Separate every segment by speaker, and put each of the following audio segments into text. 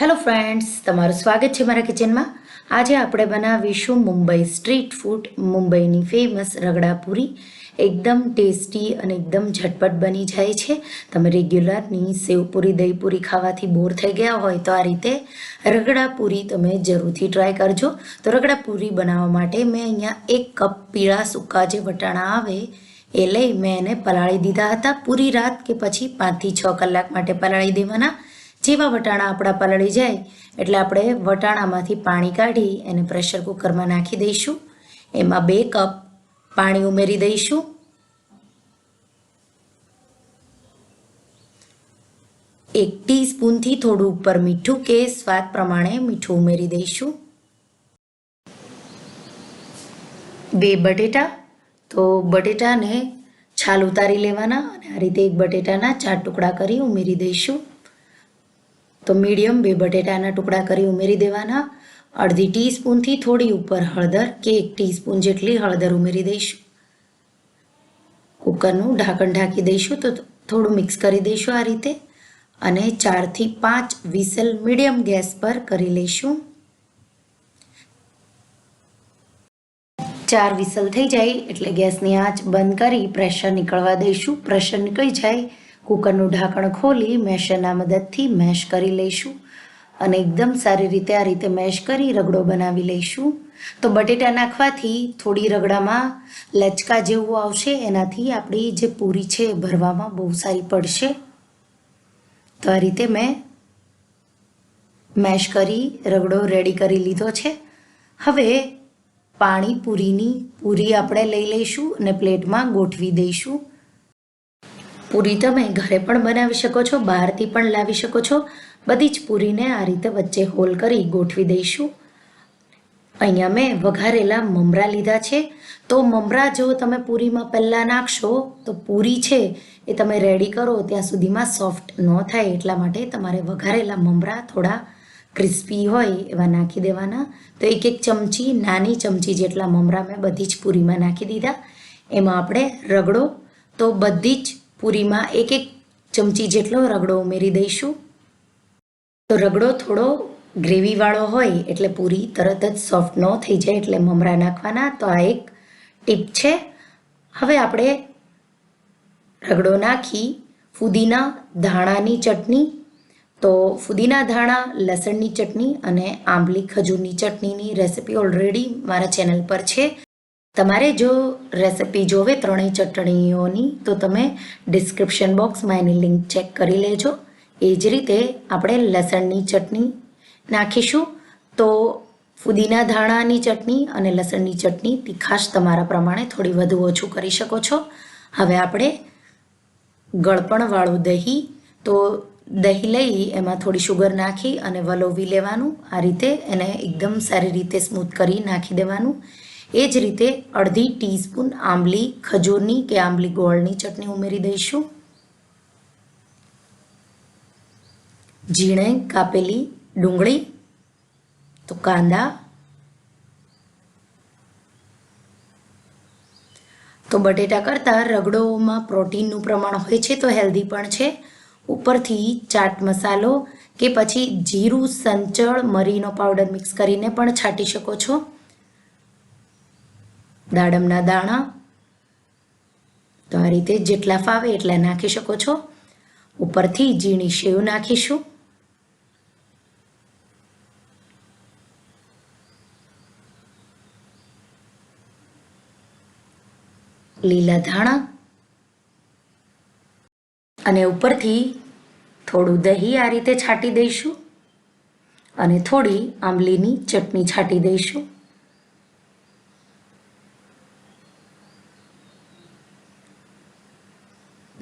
Speaker 1: Hello friends તમારું સ્વાગત છે મારા કિચનમાં આજે આપણે બનાવીશું મુંબઈ સ્ટ્રીટ ફૂડ મુંબઈની ફેમસ રગડાપુરી એકદમ ટેસ્ટી અને એકદમ ઝટપટ બની જાય છે. તમે રેગ્યુલરની સેવપુરી દહીપુરી ખાવાથી બોર થઈ ગયા હોય તો આ રીતે રગડાપુરી તમે જરૂરથી ટ્રાય કરજો. તો રગડાપુરી બનાવવા માટે મેં અહીંયા એક કપ પીળા સૂકા જે વટાણા આવે, એ લઈ મેં એને પલાળી દીધા હતા. પૂરી રાત કે પછી પાંચથી છ કલાક માટે પલાળી દેવાના. જેવા વટાણા આપણા પલળી જાય, એટલે આપણે વટાણામાંથી પાણી કાઢી એને પ્રેશર કુકરમાં નાખી દઈશું. એમાં બે કપ પાણી ઉમેરી દઈશું. એક ટીસ્પૂનથી થોડું ઉપર મીઠું કે સ્વાદ પ્રમાણે મીઠું ઉમેરી દઈશું. બે બટેટા, તો બટેટાને છાલ ઉતારી લેવાના અને આ રીતે એક બટેટાના ચાર ટુકડા કરી ઉમેરી દઈશું. તો મીડિયમ બે બટેટાના ટુકડા કરી ઉમેરી દેવાના. અડધી ટીસ્પૂનથી થોડી ઉપર હળદર, કે એક ટીસ્પૂન જેટલી હળદર ઉમેરી દઈશું. કુકરનું ઢાંકણ ઢાંકી દઈશું તો થોડું મિક્સ કરી દઈશું આ રીતે. અને ચારથી પાંચ વિસલ મીડિયમ ગેસ પર કરી લઈશું. ચાર વિસલ થઈ જાય એટલે ગેસની આંચ બંધ કરી પ્રેશર નીકળવા દઈશું. પ્રેશર નીકળી જાય કુકરનું ઢાંકણ ખોલી મેશરના મદદથી મેશ કરી લઈશું અને એકદમ સારી રીતે આ રીતે મેશ કરી રગડો બનાવી લઈશું. તો બટેટા નાખવાથી થોડી રગડામાં લચકા જેવું આવશે. એનાથી આપણી જે પૂરી છે એ ભરવામાં બહુ સારી પડશે. તો આ રીતે મેં મેશ કરી, રગડો રેડી કરી લીધો છે. હવે પાણી પૂરીની પૂરી આપણે લઈ લઈશું અને પ્લેટમાં ગોઠવી દઈશું. પૂરી તમે ઘરે પણ બનાવી શકો છો, બહારથી પણ લાવી શકો છો. બધી જ પૂરીને આ રીતે વચ્ચે હોલ કરી ગોઠવી દઈશું. અહીંયા મેં વઘારેલા મમરા લીધા છે. તો મમરા જો તમે પૂરીમાં પહેલાં નાખશો, તો પૂરી છે એ તમે રેડી કરો, ત્યાં સુધીમાં સોફ્ટ ન થાય એટલા માટે તમારે વઘારેલા મમરા થોડા ક્રિસ્પી હોય એવા નાખી દેવાના. તો એક એક ચમચી, નાની ચમચી જેટલા મમરા મેં બધી જ પૂરીમાં નાખી દીધા. એમાં આપણે રગડો. તો બધી જ પૂરીમાં એક એક ચમચી જેટલો રગડો ઉમેરી દઈશું. તો રગડો થોડો ગ્રેવીવાળો હોય એટલે પૂરી તરત જ સોફ્ટ ન થઈ જાય એટલે મમરા નાખવાના. તો આ એક ટીપ છે. હવે આપણે રગડો નાખી ફુદીના ધાણાની ચટણી. તો ફુદીના ધાણા, લસણની ચટણી અને આંબલી ખજૂરની ચટણીની રેસિપી ઓલરેડી મારા ચેનલ પર છે. તમારે જો રેસિપી જોવે ત્રણેય ચટણીઓની, તો તમે ડિસ્ક્રિપ્શન બોક્સમાં એની લિંક ચેક કરી લેજો. એ જ રીતે આપણે લસણની ચટણી નાખીશું. તો ફુદીના ધાણાની ચટણી અને લસણની ચટણી તીખાશ તમારા પ્રમાણે થોડી વધુ ઓછું કરી શકો છો. હવે આપણે ગળપણવાળું દહીં, તો દહીં લઈ એમાં થોડી શુગર નાખી અને વલોવી લેવાનું. આ રીતે એને એકદમ સારી રીતે સ્મૂથ કરી નાખી દેવાનું. એ જ રીતે અડધી ટીસ્પૂન આંબલી, ખજૂરની કે આંબલી ગોળની ચટણી ઉમેરી દઈશું. ઝીણે કાપેલી ડુંગળી, તો કાંદા, તો બટેટા કરતાં રગડોમાં પ્રોટીનનું પ્રમાણ હોય છે તો હેલ્ધી પણ છે. ઉપરથી ચાટ મસાલો કે પછી જીરું, સંચળ, મરીનો પાવડર મિક્સ કરીને પણ છાંટી શકો છો. દાડમના દાણા. તો આ રીતે જેટલા ફાવે એટલા નાખી શકો છો. ઉપરથી ઝીણી સેવ નાખીશું. લીલા ધાણા. અને ઉપરથી થોડું દહીં આ રીતે છાંટી દઈશું. અને થોડી આંબલીની ચટણી છાંટી દઈશું.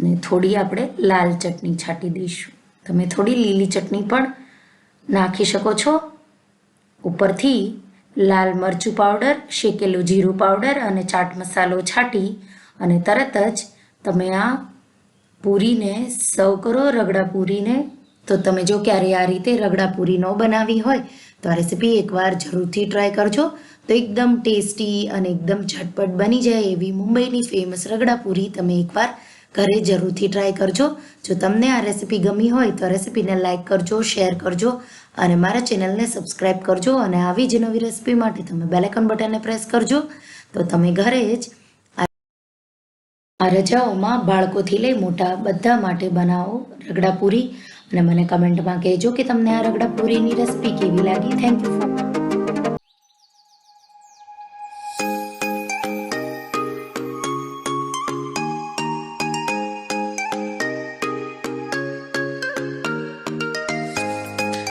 Speaker 1: ને થોડી આપણે લાલ ચટણી છાંટી દઈશું. તમે થોડી લીલી ચટણી પણ નાખી શકો છો. ઉપરથી લાલ મરચું પાવડર, શેકેલું જીરું પાવડર અને ચાટ મસાલો છાંટી અને તરત જ તમે આ પૂરીને સર્વ કરો રગડા પૂરીને. તો તમે જો ક્યારે આ રીતે રગડા પૂરી ન બનાવી હોય તો આ રેસીપી એકવાર જરૂરથી ટ્રાય કરજો. તો એકદમ ટેસ્ટી અને એકદમ ઝટપટ બની જાય એવી મુંબઈની ફેમસ રગડા પૂરી તમે એકવાર ઘરે જરૂરથી ટ્રાય કરજો. જો તમને આ રેસીપી ગમી હોય તો રેસીપીને લાઇક કરજો શેર કરજો અને મારા ચેનલને સબસ્ક્રાઈબ કરજો અને આવી જ નવી રેસીપી માટે તમે બેલેકન બટનને પ્રેસ કરજો. તો તમે ઘરે જ આ- રજાઓમાં બાળકોથી લઈ મોટા બધા માટે બનાવો રગડા પૂરી. અને મને કમેન્ટમાં કહેજો કે તમને આ રગડા પૂરીની રેસીપી કેવી લાગી. Thank you for